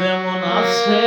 যেমন আছে।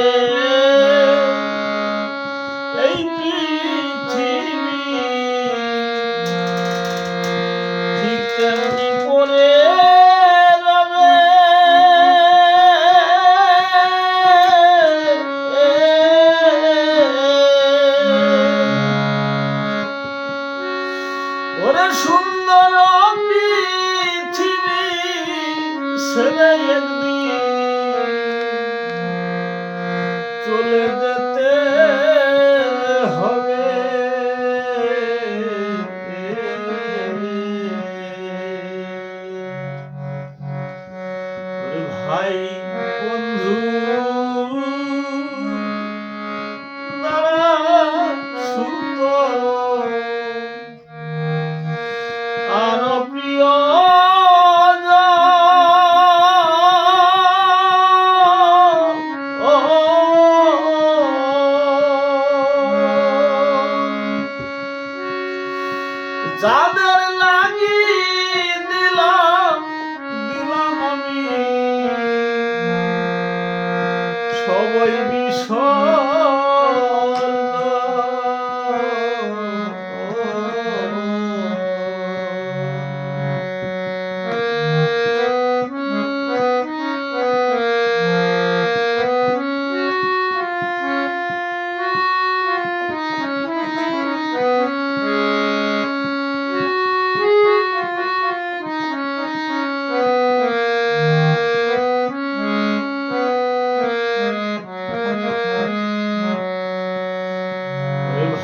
ওই বিষয়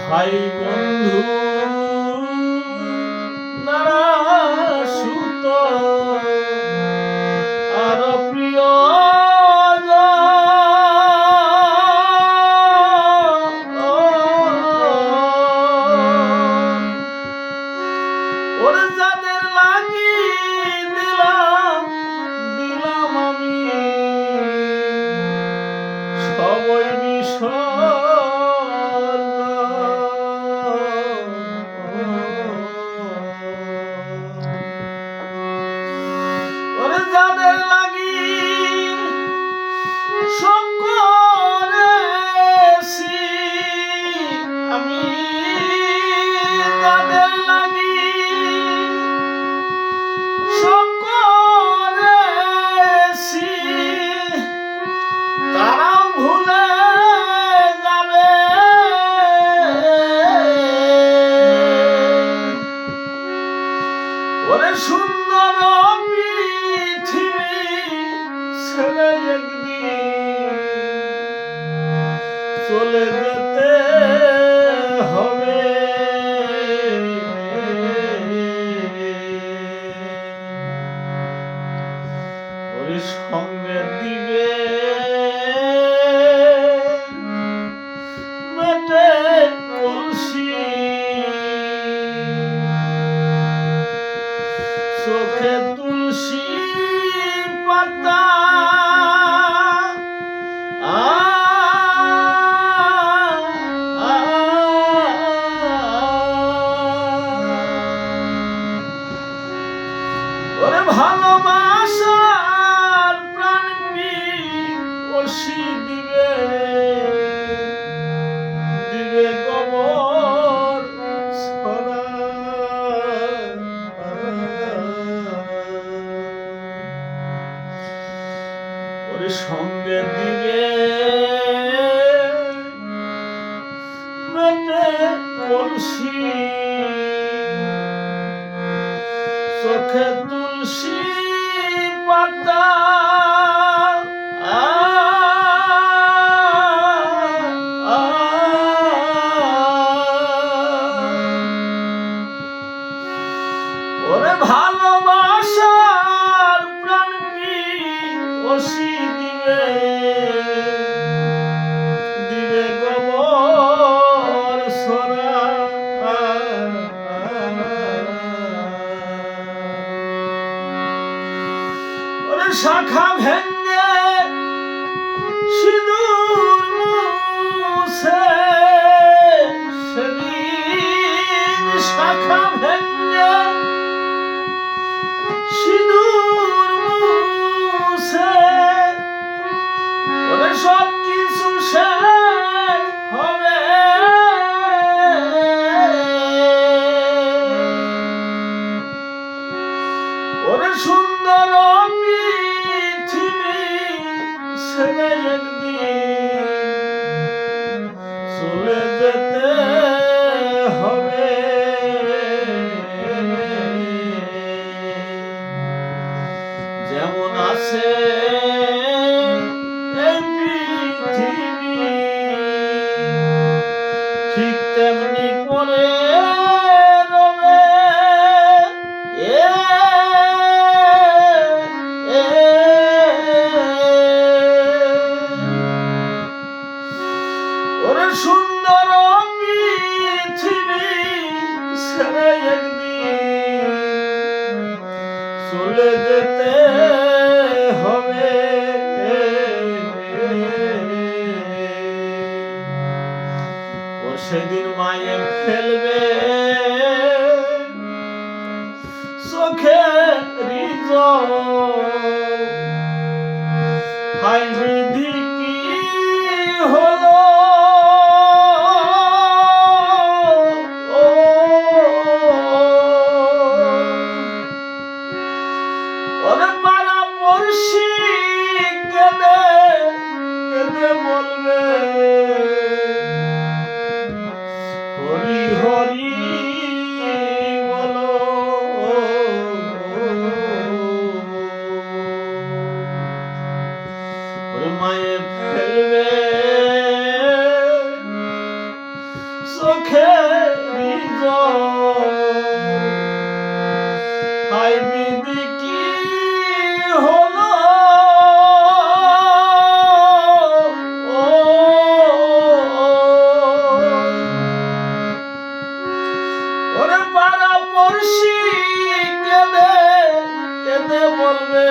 Raimundo. একদিন চলে যেতে হবে। মাতা। ওরে ভালোবাসার প্রাণ অসি দিয়ে Yeah. হায় বিধি কি হলো ওরে মারা পড়শি কেঁদে কেঁদে বলবে হরি হরি। বিবি কি হলো ওরে পাড়া পড়শি কেঁদে কেঁদে বলবে।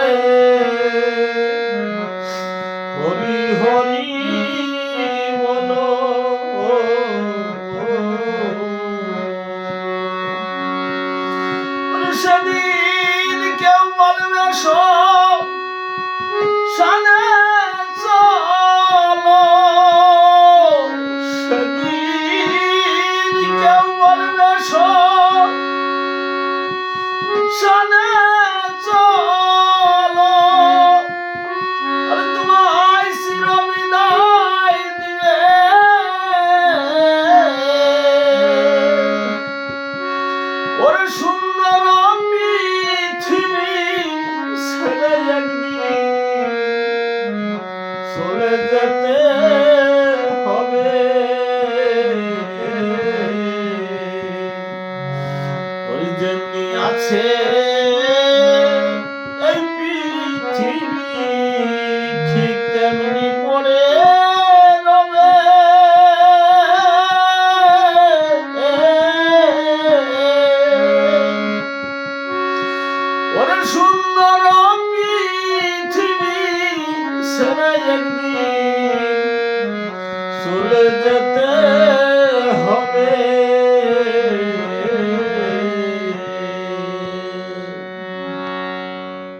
Hallelujah.